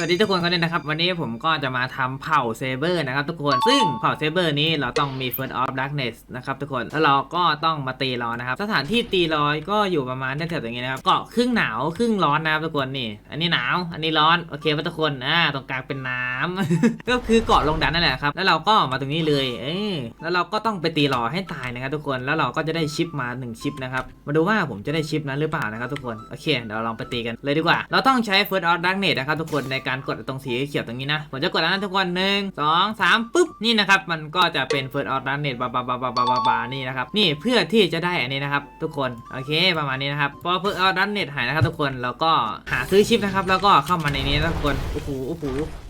สวัสดีทุกคนกันเลยนะครับ วันนี้ผมก็จะมาทำเผ่าเซเบอร์นะครับทุกคนซึ่งเผ่าเซเบอร์นี้เราต้องมี First of Darkness นะครับทุกคนแล้วเราก็ต้องมาตีรอนะครับ สถานที่ตีรอยก็อยู่ประมาณแถวๆอย่างนี้นะครับเกาะครึ่งหนาวครึ่งร้อนนะครับทุกคนนี่ อันนี้หนาวอันนี้ร้อนโอเคป่ะทุกคนอ่าตรงกลางเป็นน้ำก็คือเกาะลงดันนั่นแหละครับแล้วเราก็มาตรงนี้เลยเออแล้วเราก็ต้องไปตีรอให้ตายนะครับทุกคนแล้วเราก็จะได้ชิปมาหนึ่งชิปนะครับมาดูว่าผมจะได้ชิปนั้นหรือเปล่านะครับทุกคนโอเคเดี๋ยวลองไปตีกันเลยดีกว่า เราต้องใช้ First of Darkness นะครับทุกคนในการกดตรงสีเขียวตรงนี้นะ ผมจะกดแล้วนะทุกคนหนึ่งสองสามปุ๊บ นี่นะครับ มันก็จะเป็น First of Darkness บาบาบาบาบาบาบานี่นะครับ นี่เพื่อที่จะได้อันนี้นะครับ ทุกคน โอเค ประมาณนี้นะครับ พอ First of Darkness หายนะครับทุกคน แล้วก็หาซื้อชิปนะครับ แล้วก็เข้ามาในนี้นะทุกคน โอ้โห โอ้โห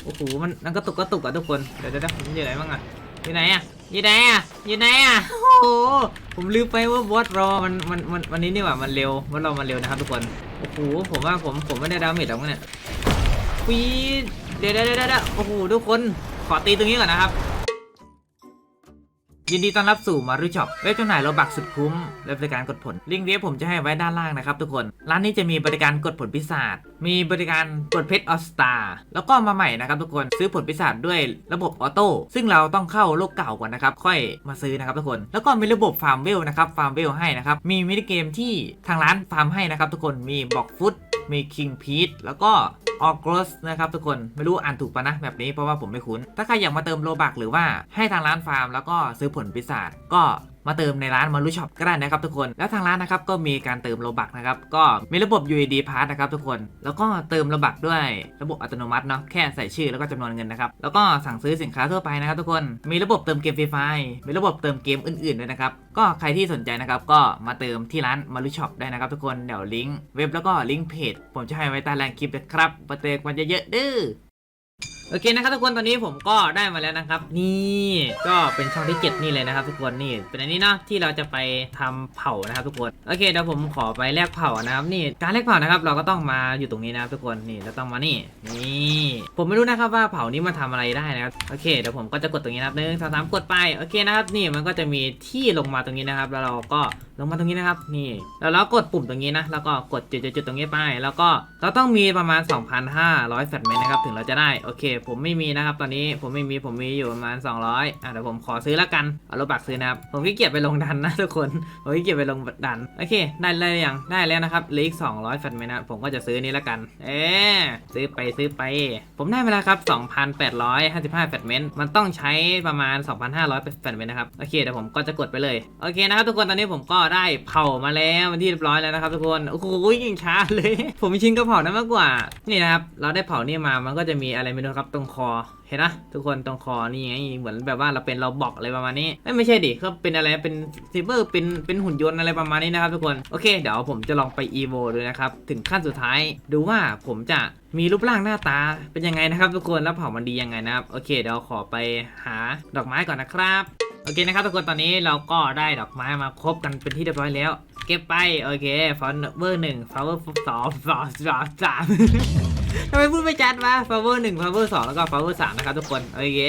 โอ้โห มันมันก็ตุกก็ตุกอะทุกคน เดี๋ยวเดี๋ยวเดี๋ยวผมอยู่ไหนบ้างอะอยู่ไหนอะอยู่ไหนอะอยู่ไหนอะโอ้โห ผมลืมไปว่าบอสรอ มัน มัน มันวันนี้นี่หว่า มันเร็วบอสรอมันเร็วนะครับทุกคน โอ้โห ผมว่าผม ผมไม่ได้ดาเมจหรอกมั้งเนี่ย ปีดเดี๋ยวเดี๋ยวเดี๋ยวเดี๋ยวโอ้โหทุกคนขอตีตรงนี้ก่อนนะครับ ยินดีต้อนรับสู่มารุช็อปเว็บจำหน่ายโลบักสุดคุ้มและบริการกดผล ลิงก์เว็บผมจะให้ไว้ด้านล่างนะครับทุกคน ร้านนี้จะมีบริการกดผลพิศาจมีบริการกดเพชรออสตาแล้วก็มาใหม่นะครับทุกคนซื้อผลพิศาจด้วยระบบออโต้ซึ่งเราต้องเข้าโลกเก่าก่อนนะครับ ค่อยมาซื้อนะครับทุกคน แล้วก็มีระบบฟาร์มเวลนะครับฟาร์มเวลให้นะครับมีมินิเกมที่ทางร้านฟาร์มให้นะครับทุกคนมีบ็อกฟุตมีคิงพีทแล้วก็ ออกรสนะครับทุกคนไม่รู้อ่านถูกปะนะแบบนี้เพราะว่าผมไม่คุ้น ถ้าใครอยากมาเติมโลบักหรือว่าให้ทางร้านฟาร์ม แล้วก็ซื้อผลพิศาจก็มาเติมในร้านมารุช็อปก็ได้นะครับทุกคน แล้วทางร้านนะครับก็มีการเติมโลบักนะครับก็มีระบบ UAD Pass นะครับทุกคน แล้วก็เติมโลบักด้วยระบบอัตโนมัติเนาะแค่ใส่ชื่อแล้วก็จำนวนเงินนะครับแล้วก็สั่งซื้อสินค้าทั่วไปนะครับทุกคนมีระบบเติมเกมฟรีไฟมีระบบเติมเกมอื่นๆด้วยนะครับก็ใครที่สนใจนะครับก็มาเติมที่ร้านมารุช็อปได้นะครับทุกคนเดี๋ยวลิงก์เว็บแล้วก็ลิงก์เพจผมจะให้ไว้ใต้ล่างคลิปนะครับมาเติมกันเยอะๆเด้อ โอเคนะครับทุกคนตอนนี้ผมก็ได้มาแล้วนะครับ นี่ก็เป็นช่องที่เจ็ดนี่เลยนะครับ ทุกคนนี่ เป็นอันนี้นะที่เราจะไปทำเผานะครับ ทุกคนโอเคเดี๋ยวผมขอไปแลกเผานะครับ นี่การแลกเผานะครับ เราก็ต้องมาอยู่ตรงนี้นะครับ ทุกคนนี่เราต้องมานี่นี่ผมไม่รู้นะครับว่าเผานี้มาทำอะไรได้นะครับโอเคเดี๋ยวผมก็จะกดตรงนี้นะครับหนึ่งสองสามกดไปโอเคนะครับ นี่มันก็จะมีที่ลงมาตรงนี้นะครับ แล้วเราก็ลงมาตรงนี้นะครับ นี่แล้วเรากดปุ่มตรงนี้นะแล้วก็กดจุดๆๆตรงนี้ไป แล้วก็เราต้องมีประมาณ 2,500แฟตเมนนะครับถึงเราจะได้โอเคผมไม่มีนะครับ ตอนนี้ผมไม่มีผมมีอยู่ประมาณ 200อะเดี๋ยวผมขอซื้อแล้วกันเอาโลบักซื้อนะครับผมขี้เกียจไปลงดันนะทุกคนผมขี้เกียจไปลงดันโอเค ได้เลยยังได้แล้วนะครับเหลืออีก200แฟตเมนะผมก็จะซื้อนี้แล้วกัน เอ๊ซื้อไปซื้อไป ผมได้มาแล้วครับ 2,855แฟตเมนมันต้องใช้ประมาณ 2,500แฟตเมนนะครับโอเคเดี๋ยวผมก็จะกดไปเลยโอเคนะครับทุกคนตอนนี้ผมก็ได้เผามาแล้วเป็นที่เรียบร้อยแล้วนะครับทุกคนโอ้โหยิ่งช้าเลย ผมชินกับเผานั้นมากกว่านี่นะครับเราได้เผานี่มามันก็จะมีอะไรไม่รู้ครับตรงคอ เห็นนะทุกคนตรงคอนี่ไงเหมือนแบบว่าเราเป็นเราบอกอะไรประมาณนี้เอ้ยไม่ใช่ดิก็เป็นอะไรเป็นซิเบอร์เป็นเป็นหุ่นยนต์อะไรประมาณนี้นะครับทุกคนโอเคเดี๋ยวผมจะลองไปอีโวดูนะครับถึงขั้นสุดท้ายดูว่าผมจะมีรูปร่างหน้าตาเป็นยังไงนะครับทุกคนแล้วเผ่ามันดียังไงนะครับโอเคเดี๋ยวขอไปหาดอกไม้ก่อนนะครับโอเคนะครับทุกคนตอนนี้เราก็ได้ดอกไม้มาครบกันเป็นที่เรียบร้อยแล้ว เก็บไปโอเคฟอนเวอร์หนึ่งฟลาเวอร์สองสองสองสาม ทำไมพูดไม่ชัดวะฟลาเวอร์หนึ่งฟลาเวอร์สองแล้วก็ฟลาเวอร์สามนะครับทุกคนโอเค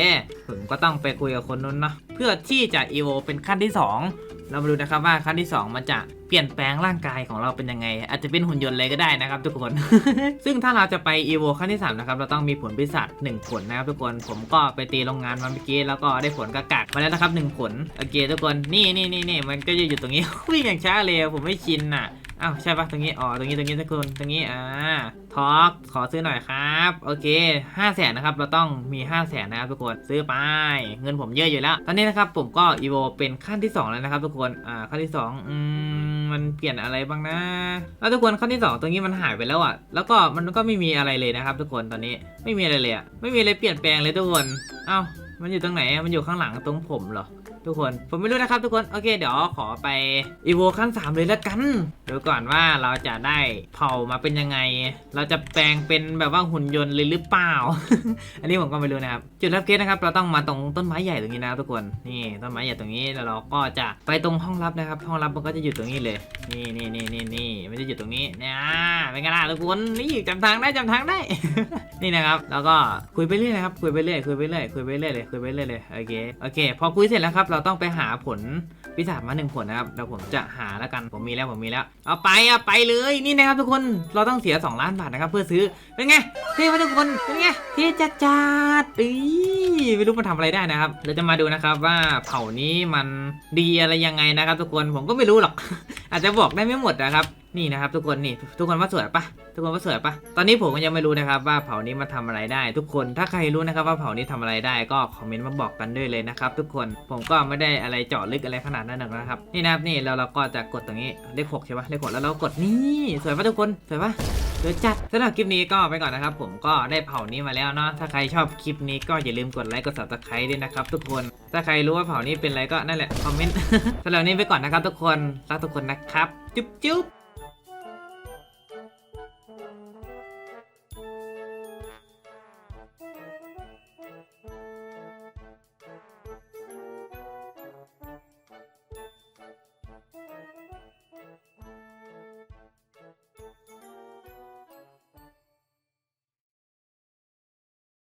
ผมก็ต้องไปคุยกับคนนู้นเนาะเพื่อที่จะอีโวเป็นขั้นที่สองเรามาดูนะครับว่าขั้นที่สองมันจะเปลี่ยนแปลงร่างกายของเราเป็นยังไง อาจจะเป็นหุ่นยนต์เลยก็ได้นะครับทุกคน ซึ่งถ้าเราจะไปอีโวขั้นที่สามนะครับ เราต้องมีผลพิศาจหนึ่งผลนะครับทุกคนผมก็ไปตีโรงงานมาเมื่อกี้แล้วก็ได้ผลกระกากมาแล้วนะครับหนึ่งผล โอเคทุกคนนี่นี่นี่นี่มันก็จะอยู่ตรงนี้วิ่งอย่างช้าเลยผมไม่ชินอะ อ้าวใช่ปะตรงนี้อ๋อตรงนี้ตรงนี้ทุกคนตรงนี้อ่าทอกขอซื้อหน่อยครับโอเคห้าแสนนะครับเราต้องมี5 0 0แสนนะครับทุกคนซื้อไป เงินผมเยอะอยู่แล้ว ตอนนี้นะครับผมก็อีโวเป็นขั้นที่ 2 แล้วนะครับทุกคนอ่าขั้นที่ 2 อืมมันเปลี่ยนอะไรบ้างนะ แล้วทุกคนขั้นที่2ตรงนี้มันหายไปแล้วอะ แล้วก็มันก็ไม่มีอะไรเลยนะครับ ทุกคนตอนนี้ไม่มีอะไรเลยอะไม่มีอะไรเปลี่ยนแปลงเลยทุกคน เอ้า มันอยู่ตรงไหนอะมันอยู่ข้างหลังตรงผมเหรอ ทุกคน ผมไม่รู้นะครับทุกคน โอเค เดี๋ยวขอไปอีโวขั้น3เลยแล้วกันดูก่อนว่าเราจะได้เผามาเป็นยังไง เราจะแปลงเป็นแบบว่าหุ่นยนต์เลยหรือเปล่า อันนี้ผมก็ไม่รู้นะครับ จุดรับเกตนะครับ เราต้องมาตรงต้นไม้ใหญ่ตรงนี้นะครับทุกคน นี่ต้นไม้ใหญ่ตรงนี้แล้วเราก็จะไปตรงห้องลับนะครับ ห้องลับมันก็จะอยู่ตรงนี้เลย นี่นี่นี่นี่นี่มันจะอยู่ตรงนี้เนี่ยเป็นไงล่ะทุกคน นี่จำทางได้จำทางได้ นี่นะครับ แล้วก็คุยไปเรื่อยนะครับ คุยไปเรื่อย คุยไปเรื่อย คุยไปเรื่อยเลยคุยไปเรื่อยเลยโอเคโอเค พอคุยเสร็จแล้วครับ เราต้องไปหาผลปีศาจมาหนึ่งผลนะครับเดี๋ยวผมจะหาแล้วกันผมมีแล้วผมมีแล้ว เอาไปเอาไปเลยนี่นะครับทุกคนเราต้องเสีย 2 ล้านบาทนะครับเพื่อซื้อเป็นไงเท่ไหมทุกคนเป็นไงเท่จัดจัดอีไม่รู้มันทำอะไรได้นะครับ เราจะมาดูนะครับว่าเผ่านี้มันดีอะไรยังไงนะครับ ทุกคนผมก็ไม่รู้หรอก อาจจะบอกได้ไม่หมดนะครับ นี่นะครับทุกคนนี่ทุกคนว่าสวยปะทุกคนว่าสวยปะตอนนี้ผมก็ยังไม่รู้นะครับว่าเผ่านี้มาทำอะไรได้ ทุกคนถ้าใครรู้นะครับว่าเผ่านี้ทำอะไรได้ก็คอมเมนต์มาบอกกันด้วยเลยนะครับทุกคนผมก็ไม่ได้อะไรเจาะลึกอะไรขนาดนั้นหรอกนะครับนี่นะครับนี่เราเราก็จะกดตรงนี้เลขหกใช่ปะเลขหกแล้วเรากดนี่สวยปะทุกคนสวยปะสวยจัดสำหรับคลิปนี้ก็ไปก่อนนะครับ ผมก็ได้เผ่านี้มาแล้วเนาะถ้าใครชอบคลิปนี้ก็อย่าลืมกดไลค์กด subscribe ด้วยนะครับทุกคนถ้าใครรู้ว่าเผ่านี้เป็นอะไรก็นั่นแหละคอมเมนต์สำหรับวันนี้ไปก่อนนะครับทุกคนรักทุกคนนะครับจุ๊บจุ๊บ